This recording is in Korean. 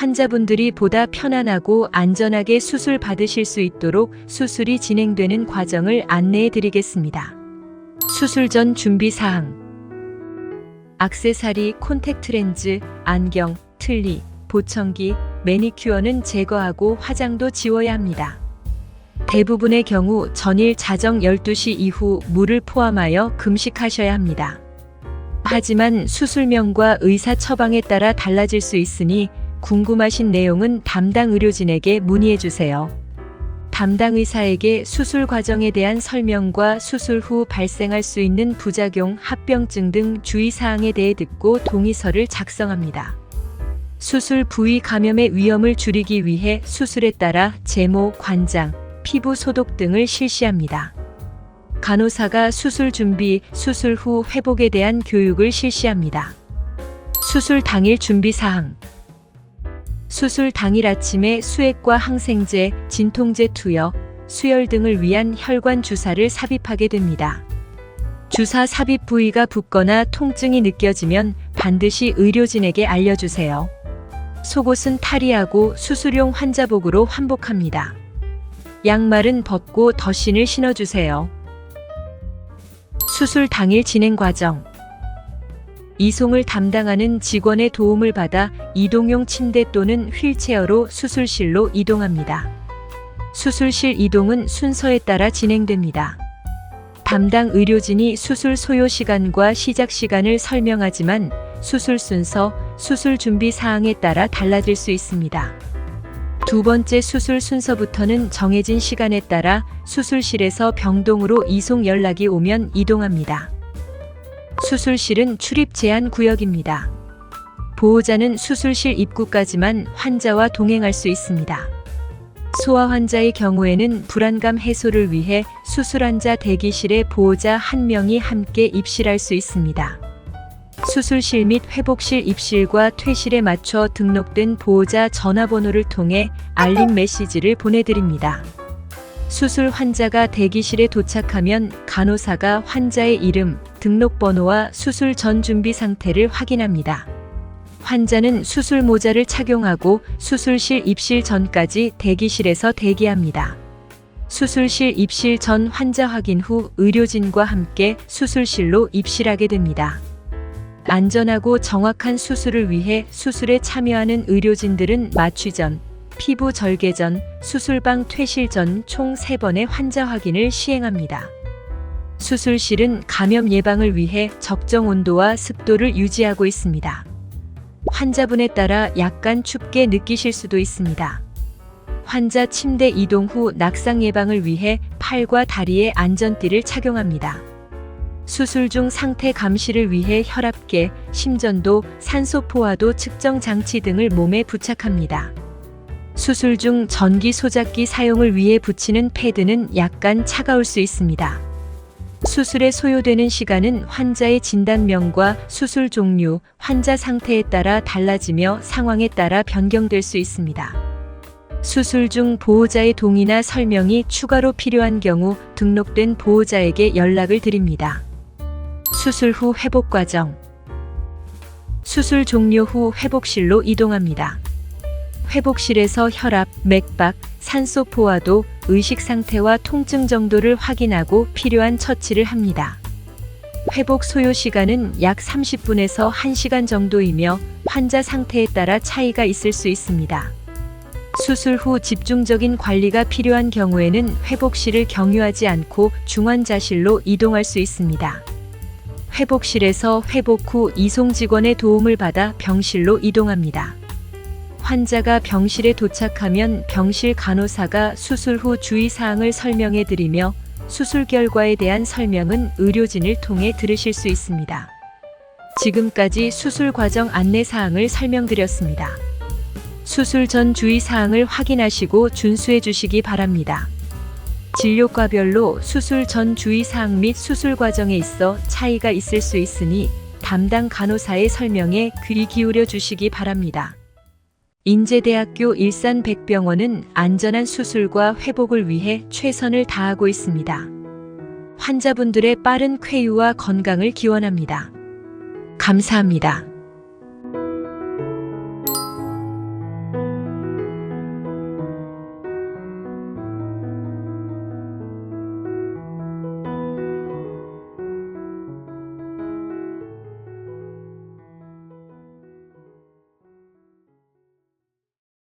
환자분들이 보다 편안하고 안전하게 수술 받으실 수 있도록 수술이 진행되는 과정을 안내해 드리겠습니다. 수술 전 준비 사항. 악세사리, 콘택트 렌즈, 안경, 틀니, 보청기, 매니큐어는 제거하고 화장도 지워야 합니다. 대부분의 경우 전일 자정 12시 이후 물을 포함하여 금식하셔야 합니다. 하지만 수술명과 의사 처방에 따라 달라질 수 있으니 궁금하신 내용은 담당 의료진에게 문의해 주세요. 담당 의사에게 수술 과정에 대한 설명과 수술 후 발생할 수 있는 부작용, 합병증 등 주의사항에 대해 듣고 동의서를 작성합니다. 수술 부위 감염의 위험을 줄이기 위해 수술에 따라 제모, 관장, 피부 소독 등을 실시합니다. 간호사가 수술 준비, 수술 후 회복에 대한 교육을 실시합니다. 수술 당일 준비 사항. 수술 당일 아침에 수액과 항생제, 진통제 투여, 수혈 등을 위한 혈관 주사를 삽입하게 됩니다. 주사 삽입 부위가 붓거나 통증이 느껴지면 반드시 의료진에게 알려주세요. 속옷은 탈의하고 수술용 환자복으로 환복합니다. 양말은 벗고 덧신을 신어주세요. 수술 당일 진행 과정. 이송을 담당하는 직원의 도움을 받아 이동용 침대 또는 휠체어로 수술실로 이동합니다. 수술실 이동은 순서에 따라 진행됩니다. 담당 의료진이 수술 소요 시간과 시작 시간을 설명하지만 수술 순서, 수술 준비 사항에 따라 달라질 수 있습니다. 두 번째 수술 순서부터는 정해진 시간에 따라 수술실에서 병동으로 이송 연락이 오면 이동합니다. 수술실은 출입 제한 구역입니다. 보호자는 수술실 입구까지만 환자와 동행할 수 있습니다. 소아 환자의 경우에는 불안감 해소를 위해 수술 환자 대기실에 보호자 한 명이 함께 입실할 수 있습니다. 수술실 및 회복실 입실과 퇴실에 맞춰 등록된 보호자 전화번호를 통해 알림 메시지를 보내드립니다. 수술 환자가 대기실에 도착하면 간호사가 환자의 이름, 등록번호와 수술 전 준비 상태를 확인합니다. 환자는 수술 모자를 착용하고 수술실 입실 전까지 대기실에서 대기합니다. 수술실 입실 전 환자 확인 후 의료진과 함께 수술실로 입실하게 됩니다. 안전하고 정확한 수술을 위해 수술에 참여하는 의료진들은 마취 전, 피부 절개 전, 수술방 퇴실 전 총 3번의 환자 확인을 시행합니다. 수술실은 감염 예방을 위해 적정 온도와 습도를 유지하고 있습니다. 환자분에 따라 약간 춥게 느끼실 수도 있습니다. 환자 침대 이동 후 낙상 예방을 위해 팔과 다리에 안전띠를 착용합니다. 수술 중 상태 감시를 위해 혈압계, 심전도, 산소 포화도 측정 장치 등을 몸에 부착합니다. 수술 중 전기 소작기 사용을 위해 붙이는 패드는 약간 차가울 수 있습니다. 수술에 소요되는 시간은 환자의 진단명과 수술 종류, 환자 상태에 따라 달라지며 상황에 따라 변경될 수 있습니다. 수술 중 보호자의 동의나 설명이 추가로 필요한 경우 등록된 보호자에게 연락을 드립니다. 수술 후 회복 과정. 수술 종료 후 회복실로 이동합니다. 회복실에서 혈압, 맥박, 산소 포화도, 의식 상태와 통증 정도를 확인하고 필요한 처치를 합니다. 회복 소요 시간은 약 30분에서 1시간 정도이며 환자 상태에 따라 차이가 있을 수 있습니다. 수술 후 집중적인 관리가 필요한 경우에는 회복실을 경유하지 않고 중환자실로 이동할 수 있습니다. 회복실에서 회복 후 이송 직원의 도움을 받아 병실로 이동합니다. 환자가 병실에 도착하면 병실 간호사가 수술 후 주의사항을 설명해 드리며 수술 결과에 대한 설명은 의료진을 통해 들으실 수 있습니다. 지금까지 수술 과정 안내 사항을 설명드렸습니다. 수술 전 주의 사항을 확인하시고 준수해 주시기 바랍니다. 진료과별로 수술 전 주의 사항 및 수술 과정에 있어 차이가 있을 수 있으니 담당 간호사의 설명에 귀 기울여 주시기 바랍니다. 인제대학교 일산백병원은 안전한 수술과 회복을 위해 최선을 다하고 있습니다. 환자분들의 빠른 쾌유와 건강을 기원합니다. 감사합니다.